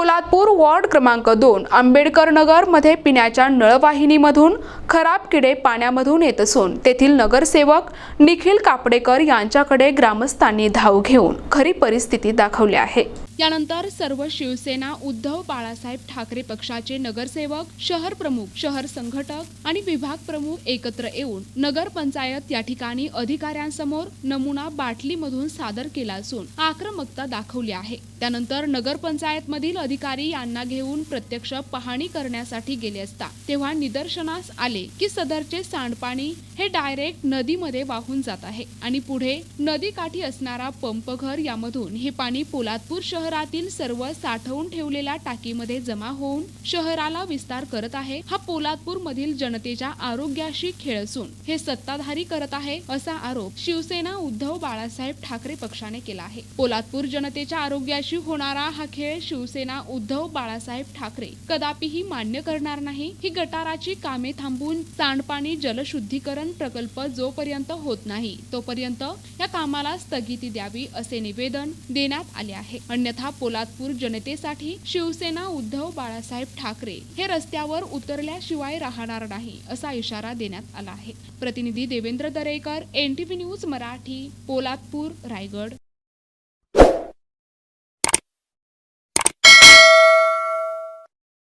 Poladpur ward क्रमांक दोन आंबेडकर नगरमध्ये पिण्याच्या नळवाहिनीमधून खराब किडे पाण्यामधून येत असून तेथील नगरसेवक निखिल कापडेकर यांच्याकडे ग्रामस्थांनी धाव घेऊन खरी परिस्थिती दाखवली आहे. यानंतर सर्व शिवसेना उद्धव बाळासाहेब ठाकरे पक्षाचे नगरसेवक शहर प्रमुख शहर संघटक आणि विभाग प्रमुख एकत्र येऊन नगर पंचायत या ठिकाणी अधिकाऱ्यांसमोर नमुना बाटलीमधून सादर केला असून आक्रमकता दाखवली आहे. त्यानंतर नगर पंचायत मधील अधिकारी यांना घेऊन प्रत्यक्ष पाहणी करण्यासाठी गेले असता तेव्हा निदर्शनास आले की सदरचे सांडपाणी हे डायरेक्ट नदीमध्ये वाहून जात आहे आणि पुढे नदी काठी असणारा पंपघर यामधून हे पाणी पोलादपूर शहरातील सर्व साठवून ठेवलेल्या टाकीमध्ये जमा होऊन शहराला विस्तार करत आहे. हा पोलादपूर मधील जनतेच्या आरोग्याशी खेळ असून हे सत्ताधारी करत आहे असा आरोप शिवसेना उद्धव बाळासाहेब ठाकरे पक्षाने केला आहे. पोलादपूर जनतेच्या आरोग्याशी होणारा हा खेळ शिवसेना उद्धव बाळासाहेब ठाकरे कदापिही मान्य करणार नाही ही गटाराची कामे थांबून सांडपाणी जलशुद्धीकरण प्रकल्प जोपर्यंत होत नाही तोपर्यंत या कामाला स्थगिती द्यावी असे निवेदन देण्यात आले आहे. अन्यथा पोलादपूर जनतेसाठी शिवसेना उद्धव बाळासाहेब ठाकरे हे रस्त्यावर उतरल्याशिवाय राहणार नाही असा इशारा देण्यात आला आहे. प्रतिनिधी देवेंद्र दरेकर एनटीव्ही न्यूज मराठी पोलादपूर रायगड.